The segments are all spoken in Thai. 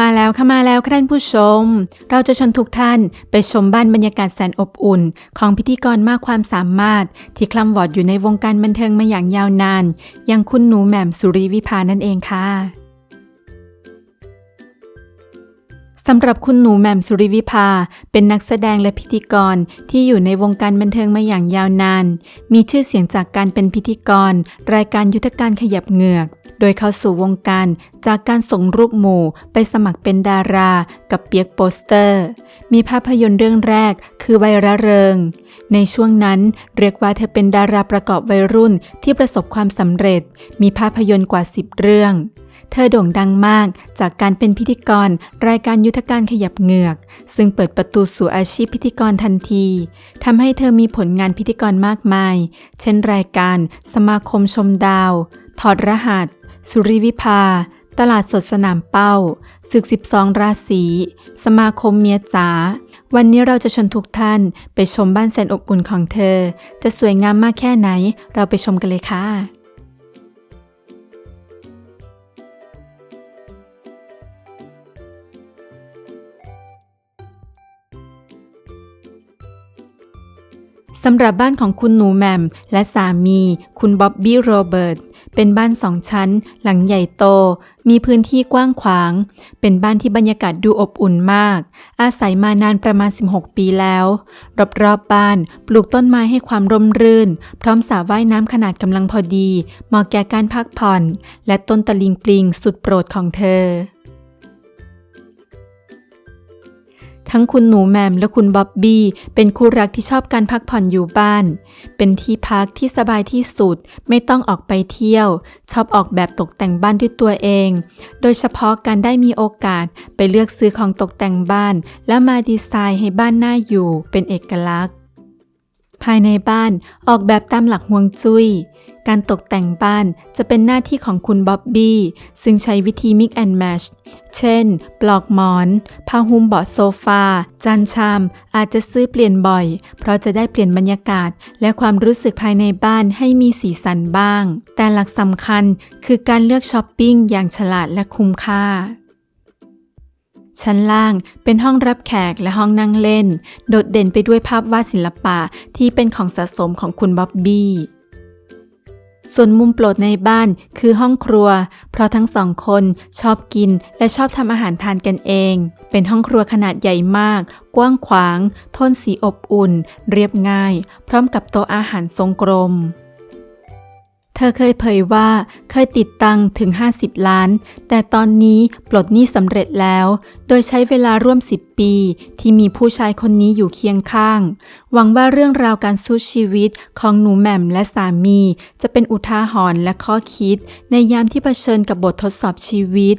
มาแล้วค่ะมาแล้วค่ะท่านผู้ชม เราจะชวนทุกท่านไปชมบ้านบรรยากาศแสนอบอุ่น ของพิธีกรมากความสามารถ ที่คลำวอดอยู่ในวงการบันเทิงมาอย่างยาวนาน อย่างคุณหนูแหม่มสุริวิภานั่นเองค่ะสำหรับคุณหนูแหม่มสุริวิภา เป็นนักแสดงและพิธีกรที่อยู่ในวงการบันเทิงมาอย่างยาวนาน มีชื่อเสียงจากการเป็นพิธีกร รายการยุทธการขยับเหงือก โดยเข้าสู่วงการจากการส่งรูปหมู่ไปสมัครเป็นดารากับเปียกโปสเตอร์ มีภาพยนตร์เรื่องแรกคือวัยระเริง ในช่วงนั้นเรียกว่าเธอเป็นดาราประกอบวัยรุ่นที่ประสบความสำเร็จ มีภาพยนตร์กว่า 10 เรื่องเธอโด่งดังมากจากการเป็นพิธีกร รายการยุทธการขยับเหงือก ซึ่งเปิดประตูสู่อาชีพพิธีกรทันทีทำให้เธอมีผลงานพิธีกรมากมาย เช่นรายการสมาคมชมดาว ถอดรหัส สุริวิภา ตลาดสดสนามเป้า ศึก 12 ราศีสมาคมเมียจ๋า วันนี้เราจะชวนทุกท่านไปชมบ้านแสนอบอุ่นของเธอ จะสวยงามมากแค่ไหน เราไปชมกันเลยค่ะ สำหรับบ้านของคุณหนูแหม่มและสามี คุณบ๊อบบี้โรเบิร์ตเป็นบ้านสองชั้น หลังใหญ่โต มีพื้นที่กว้างขวาง เป็นบ้านที่บรรยากาศดูอบอุ่นมาก อาศัยมานานประมาณ 16 ปีแล้ว รอบๆบบ้านปลูกต้นไม้ให้ความร่มรื่น พร้อมสระว่ายน้ำขนาดกำลังพอดี เหมาะแก่การพักผ่อน และต้นตะลิงปลิงสุดโปรดของเธอ ทั้งคุณหนูแมมและคุณบ๊อบบี้เป็นคู่รักที่ชอบการพักผ่อนอยู่บ้าน เป็นที่พักที่สบายที่สุด ไม่ต้องออกไปเที่ยว ชอบออกแบบตกแต่งบ้านด้วยตัวเอง โดยเฉพาะการได้มีโอกาสไปเลือกซื้อของตกแต่งบ้าน แล้วมาดีไซน์ให้บ้านน่าอยู่เป็นเอกลักษณ์ ภายในบ้านออกแบบตามหลักฮวงจุ้ย การตกแต่งบ้านจะเป็นหน้าที่ของคุณบ๊อบบี้ ซึ่งใช้วิธี mix and match เช่น ปลอกหมอน ผ้าหุ้มเบาะโซฟา จานชาม อาจจะซื้อเปลี่ยนบ่อย เพราะจะได้เปลี่ยนบรรยากาศ และความรู้สึกภายในบ้านให้มีสีสันบ้าง แต่หลักสำคัญคือการเลือกช้อปปิ้งอย่างฉลาดและคุ้มค่า ชั้นล่างเป็นห้องรับแขกและห้องนั่งเล่น โดดเด่นไปด้วยภาพวาดศิลปะที่เป็นของสะสมของคุณบ๊อบบี้ ส่วนมุมโปรดในบ้านคือห้องครัว เพราะทั้งสองคนชอบกินและชอบทำอาหารทานกันเอง เป็นห้องครัวขนาดใหญ่มาก กว้างขวาง โทนสีอบอุ่น เรียบง่าย พร้อมกับโต๊ะอาหารทรงกลม เธอเคยเผยว่าเคยติดตังถึง 50 ล้าน แต่ตอนนี้ปลดหนี้สำเร็จแล้ว โดยใช้เวลาร่วม 10 ปี ที่มีผู้ชายคนนี้อยู่เคียงข้าง หวังว่าเรื่องราวการสู้ชีวิตของหนูแหม่มและสามี จะเป็นอุทาหรณ์และข้อคิด ในยามที่เผชิญกับบททดสอบชีวิต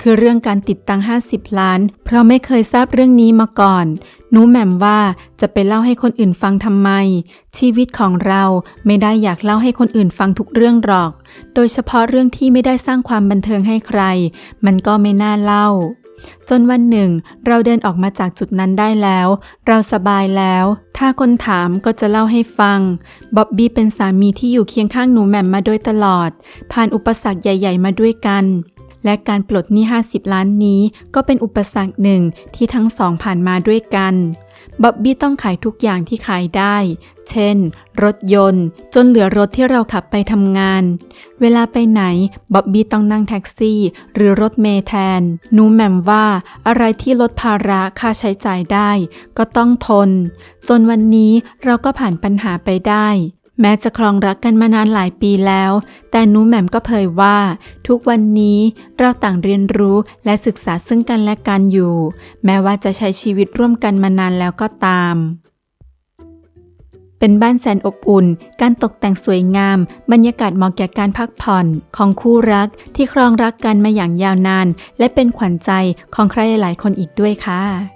คือเรื่องการติดตัง 50 ล้าน เพราะไม่เคยทราบเรื่องนี้มาก่อน หนูแหม่มว่าจะไปเล่าให้คนอื่นฟังทำไม ชีวิตของเราไม่ได้อยากเล่าให้คนอื่นฟังทุกเรื่องหรอก โดยเฉพาะเรื่องที่ไม่ได้สร้างความบันเทิงให้ใคร มันก็ไม่น่าเล่า จนวันหนึ่ง เราเดินออกมาจากจุดนั้นได้แล้ว เราสบายแล้ว ถ้าคนถามก็จะเล่าให้ฟัง บ๊อบบี้เป็นสามีที่อยู่เคียงข้างหนูแหม่มมาโดยตลอด ผ่านอุปสรรคใหญ่ ๆ มาด้วยกัน และการปลดหนี้ 50 ล้านนี้ ก็เป็นอุปสรรคหนึ่งที่ทั้งสองผ่านมาด้วยกัน บ๊อบบี้ต้องขายทุกอย่างที่ขายได้ เช่น รถยนต์ จนเหลือรถที่เราขับไปทำงาน เวลาไปไหน บ๊อบบี้ต้องนั่งแท็กซี่ หรือรถเมล์แทน นูแหม่มว่าอะไรที่ลดภาระค่าใช้จ่ายได้ ก็ต้องทน จนวันนี้เราก็ผ่านปัญหาไปได้ แม้จะครองรักกันมานานหลายปีแล้ว แต่หนูแหม่มก็เผยว่า ทุกวันนี้เราต่างเรียนรู้และศึกษาซึ่งกันและกันอยู่ แม้ว่าจะใช้ชีวิตร่วมกันมานานแล้วก็ตาม เป็นบ้านแสนอบอุ่น การตกแต่งสวยงาม บรรยากาศเหมาะแก่การพักผ่อนของคู่รักที่ครองรักกันมาอย่างยาวนาน และเป็นขวัญใจของใครหลายคนอีกด้วยค่ะ